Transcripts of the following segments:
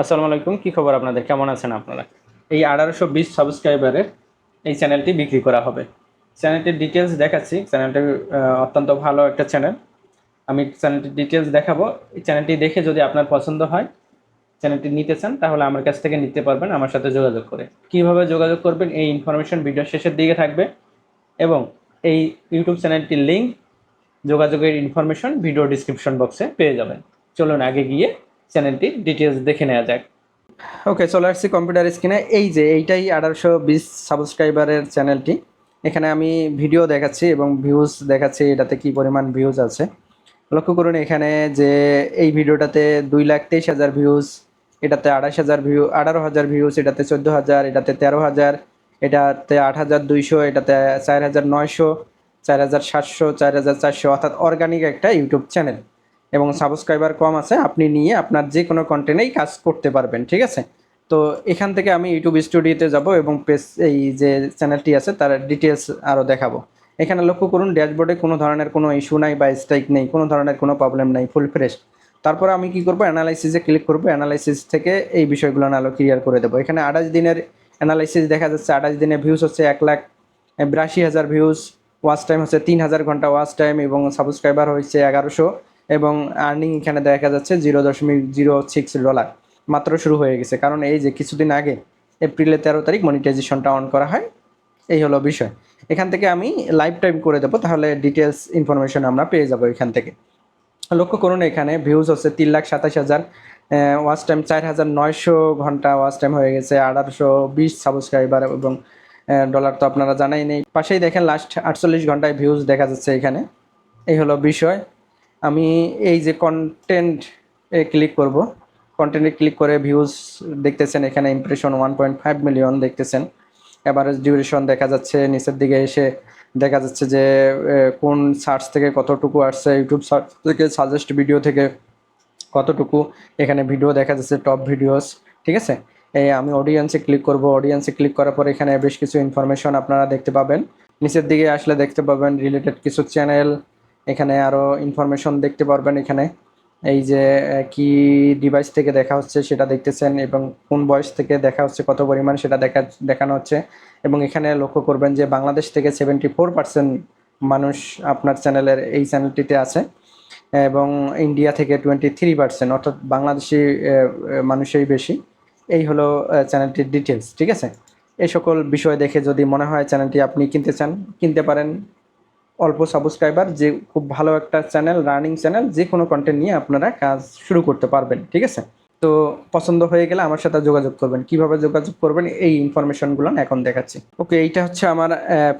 আসসালামু আলাইকুম, কি খবর আপনাদের? কেমন আছেন আপনারা? এই আঠারোশো বিশ সাবস্ক্রাইবারের এই চ্যানেলটি বিক্রি করা হবে। চ্যানেলটির ডিটেলস দেখাচ্ছি। চ্যানেলটি অত্যন্ত ভালো একটা চ্যানেল। আমি চ্যানেলটির ডিটেলস দেখাবো। এই চ্যানেলটি দেখে যদি আপনার পছন্দ হয়, চ্যানেলটি নিতে চান, তাহলে আমার কাছ থেকে নিতে পারবেন আমার সাথে যোগাযোগ করে। কীভাবে যোগাযোগ করবেন? এই ইনফরমেশন ভিডিও শেষের দিকে থাকবে এবং এই ইউটিউব চ্যানেলটির লিঙ্ক যোগাযোগের ইনফরমেশন ভিডিও ডিসক্রিপশন বক্সে পেয়ে যাবেন। চলুন আগে গিয়ে চ্যানেলটির ডিটেলস দেখে নেওয়া যাক। ওকে চলে আসছি কম্পিউটার স্ক্রিনে এই যে, এইটাই আঠারোশো বিশ সাবস্ক্রাইবারের চ্যানেলটি। এখানে আমি ভিডিও দেখাচ্ছি এবং ভিউজ দেখাচ্ছি, এটাতে কি পরিমাণ ভিউজ আছে। লক্ষ্য করুন এখানে যে, এই ভিডিওটাতে দুই লাখ তেইশ হাজার ভিউজ এটাতে আঠাশ হাজার ভিউ আঠারো হাজার ভিউজ এটাতে চোদ্দ হাজার, এটাতে তেরো হাজার, এটাতে আট হাজার দুইশো, এটাতে চার হাজার নয়শো, চার হাজার সাতশো, চার হাজার চারশো, অর্থাৎ অর্গানিক একটা ইউটিউব চ্যানেল এবং সাবস্ক্রাইবার কম আছে, আপনি নিয়ে আপনার যে কোনো কন্টেন্টেই কাজ করতে পারবেন, ঠিক আছে? তো এখান থেকে আমি ইউটিউব স্টুডিওতে যাব এবং পেজ, এই যে চ্যানেলটি আছে, তার ডিটেলস আরও দেখাবো। এখানে লক্ষ্য করুন ড্যাশবোর্ডে কোনো ধরনের কোনো ইস্যু নাই বা স্ট্রাইক নেই, কোনো ধরনের কোনো প্রবলেম নাই ফুল ফ্রেশ তারপর আমি কি করব অ্যানালাইসিসে ক্লিক করব অ্যানালাইসিস থেকে এই বিষয়গুলো আলো ক্লিয়ার করে দেবো। এখানে আঠাশ দিনের অ্যানালাইসিস দেখা যাচ্ছে, আঠাশ দিনে ভিউজ হচ্ছে এক লাখ বিরাশি হাজার ভিউজ ওয়াচ টাইম হচ্ছে তিন হাজার ঘণ্টা ওয়াচ টাইম এবং সাবস্ক্রাইবার হচ্ছে এগারোশো। এবং আর্নিং এখানে দেখা যাচ্ছে জিরো দশমিক জিরো সিক্স ডলার মাত্র শুরু হয়ে গেছে। কারণ এই যে কিছুদিন আগে এপ্রিলের তেরো তারিখ মনিটাইজেশনটা অন করা হয়, এই হলো বিষয়। এখান থেকে আমি লাইভ টাইম করে দেবো, তাহলে ডিটেলস ইনফরমেশন আমরা পেয়ে যাব এখান থেকে। লক্ষ্য করুন এখানে ভিউজ হচ্ছে তিন লাখ সাতাশ হাজার ওয়াচ টাইম চার হাজার নয়শো ঘণ্টা ওয়াচ টাইম হয়ে গেছে, আঠারোশো বিশ সাবস্ক্রাইবার এবং ডলার তো আপনারা জানাই নেই। পাশেই দেখেন লাস্ট আটচল্লিশ ঘন্টায় ভিউজ দেখা যাচ্ছে এখানে। এই হলো বিষয়। আমি এই যে কন্টেন্ট এ ক্লিক করব কন্টেন্টে ক্লিক করে ভিউজ দেখতেছেন, এখানে impression one point five million দেখতেছেন। অ্যাভারেজ ডিউরেশন দেখা যাচ্ছে, নিচের দিকে এসে দেখা যাচ্ছে যে কোন সার্চ থেকে কতটুকু আসছে ইউটিউব সার্চ থেকে সাজেস্ট ভিডিও থেকে কতটুকু, এখানে ভিডিও দেখা যাচ্ছে টপ ভিডিওস ঠিক আছে? এই আমি অডিয়েন্সে ক্লিক করব অডিয়েন্সে ক্লিক করার পর এখানে বেশ কিছু ইনফরমেশন আপনারা দেখতে পাবেন। নিচের দিকে আসলে দেখতে পাবেন রিলেটেড কিছু চ্যানেল এখানে আরও ইনফরমেশন দেখতে পারবেন এখানে। এই যে কি ডিভাইস থেকে দেখা হচ্ছে সেটা দেখতেছেন এবং কোন বয়স থেকে দেখা হচ্ছে, কত পরিমাণ সেটা দেখা, দেখানো হচ্ছে। এবং এখানে লক্ষ্য করবেন যে, বাংলাদেশ থেকে সেভেন্টি ফোর পার্সেন্ট মানুষ আপনার চ্যানেলের এই চ্যানেলটিতে আছে এবং ইন্ডিয়া থেকে টোয়েন্টি থ্রি পার্সেন্ট অর্থাৎ বাংলাদেশি মানুষই বেশি। এই হলো চ্যানেলটির ডিটেলস ঠিক আছে? এই সকল বিষয় দেখে যদি মনে হয় চ্যানেলটি আপনি কিনতে চান, কিনতে পারেন। অল্প সাবস্ক্রাইবার যে খুব ভালো একটা চ্যানেল রানিং চ্যানেল যে কোনো কন্টেন্ট নিয়ে আপনারা কাজ শুরু করতে পারবেন, ঠিক আছে? তো পছন্দ হয়ে গেলে আমার সাথে যোগাযোগ করবেন। কীভাবে যোগাযোগ করবেন? এই ইনফরমেশনগুলো এখন দেখাচ্ছি। ওকে এইটা হচ্ছে আমার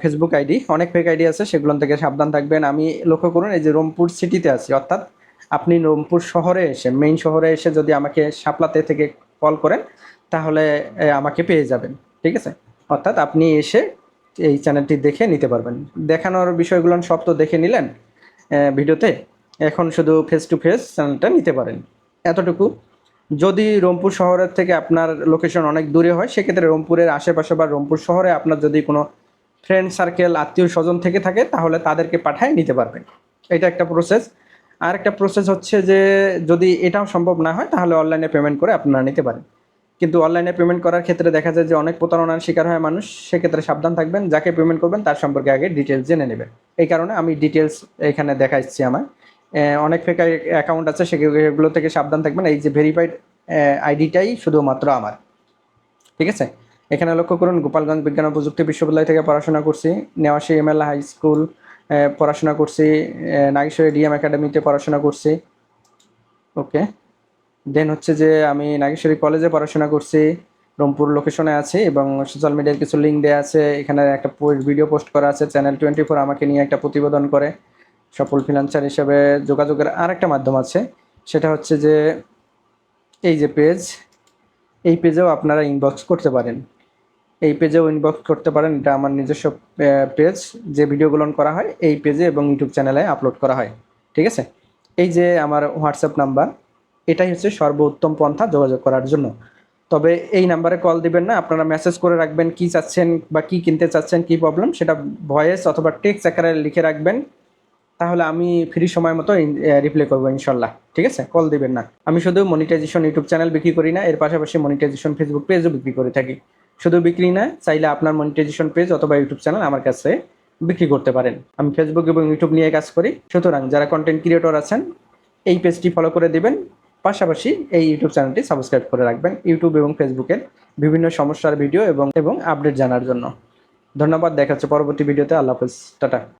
ফেসবুক আইডি অনেক ফেক আইডি আছে, সেগুলো থেকে সাবধান থাকবেন। আমি লক্ষ্য করুন, এই যে রংপুর সিটিতে আছি, অর্থাৎ আপনি রংপুর শহরে এসে মেইন শহরে এসে যদি আমাকে সাপলাতে থেকে কল করেন, তাহলে আমাকে পেয়ে যাবেন, ঠিক আছে? অর্থাৎ আপনি এসে এই চ্যানেলটি দেখে নিতে পারবেন। দেখানোর বিষয়গুলো সব তো দেখে নিলেন ভিডিওতে। এখন শুধু ফেস টু ফেস চ্যানেলটা নিতে পারেন। এতটুকু। যদি রংপুর শহরের থেকে আপনার লোকেশন অনেক দূরে হয়, সেক্ষেত্রে রংপুরের আশেপাশে বা রংপুর শহরে আপনার যদি কোনো ফ্রেন্ড সার্কেল আত্মীয় স্বজন থেকে থাকে, তাহলে তাদেরকে পাঠায় নিতে পারবেন। এটা একটা প্রসেস আর একটা প্রসেস হচ্ছে যে, যদি এটাও সম্ভব না হয়, তাহলে অনলাইনে পেমেন্ট করে আপনারা নিতে পারেন। কিন্তু অনলাইনে পেমেন্ট করার ক্ষেত্রে দেখা যায় যে অনেক প্রতারণার শিকার হয় মানুষ সেক্ষেত্রে সাবধান থাকবেন, যাকে পেমেন্ট করবেন তার সম্পর্কে আগে ডিটেলস জেনে নেবেন এই কারণে আমি ডিটেলস এখানে দেখাচ্ছি আমার। অনেক ফেক অ্যাকাউন্ট আছে, সেগুলো থেকে সাবধান থাকবেন। এই যে ভেরিফাইড আইডিটাই শুধুমাত্র আমার। ঠিক আছে? এখানে লক্ষ্য করুন, গোপালগঞ্জ বিজ্ঞান ও প্রযুক্তি বিশ্ববিদ্যালয় থেকে পড়াশোনা করছি, Newashi M L high school পড়াশোনা করছি নাগেশ্বরী ডিএম একাডেমিতে পড়াশোনা করছি। ওকে। দেন হচ্ছে যে আমি নাগেশ্বরী কলেজে পড়াশোনা করছি, রংপুর লোকেশনে আছি এবং সোশ্যাল মিডিয়ার কিছু লিঙ্ক দেওয়া আছে, এখানে একটা ভিডিও পোস্ট করা আছে চ্যানেল টোয়েন্টি ফোর আমাকে নিয়ে একটা প্রতিবেদন করে, সফল ফিনান্সার হিসেবে যোগাযোগের আর একটা মাধ্যম আছে, সেটা হচ্ছে যে এই যে পেজ এই পেজেও আপনারা ইনবক্স করতে পারেন। এই পেজেও ইনবক্স করতে পারেন, এটা আমার নিজস্ব পেজ যে ভিডিওগুলো করা হয়, এই পেজে এবং ইউটিউব চ্যানেলে আপলোড করা হয়, ঠিক আছে? এই যে আমার হোয়াটসঅ্যাপ নাম্বার এটাই হচ্ছে সর্বোত্তম পন্থা যোগাযোগ করার জন্য। তবে এই নাম্বারে কল দিবেন না, আপনারা মেসেজ করে রাখবেন কি চাচ্ছেন বা কি কিনতে চাচ্ছেন, কি প্রবলেম সেটা ভয়েস অথবা টেক্সট আকারে লিখে রাখবেন। তাহলে আমি ফ্রি সময় মতো রিপ্লাই করব ইনশাল্লাহ। ঠিক আছে? কল দিবেন না। আমি শুধু মনিটাইজেশন ইউটিউব চ্যানেল বিক্রি করি না, এর পাশাপাশি মনিটাইজেশন ফেসবুক পেজও বিক্রি করে থাকি। শুধু বিক্রি না, চাইলে আপনার মনিটাইজেশন পেজ অথবা ইউটিউব চ্যানেল আমার কাছে বিক্রি করতে পারেন। আমি ফেসবুক এবং ইউটিউব নিয়ে কাজ করি। সুতরাং যারা কন্টেন্ট ক্রিয়েটর আছেন, এই পেজটি ফলো করে দিবেন। পাশাপাশি এই ইউটিউব চ্যানেলটি সাবস্ক্রাইব করে রাখবেন ইউটিউব এবং ফেসবুকের বিভিন্ন সমস্যার ভিডিও এবং এবং আপডেট জানার জন্য। ধন্যবাদ, দেখা হচ্ছে পরবর্তী ভিডিওতে আল্লাহ হাফেজ। টাটা।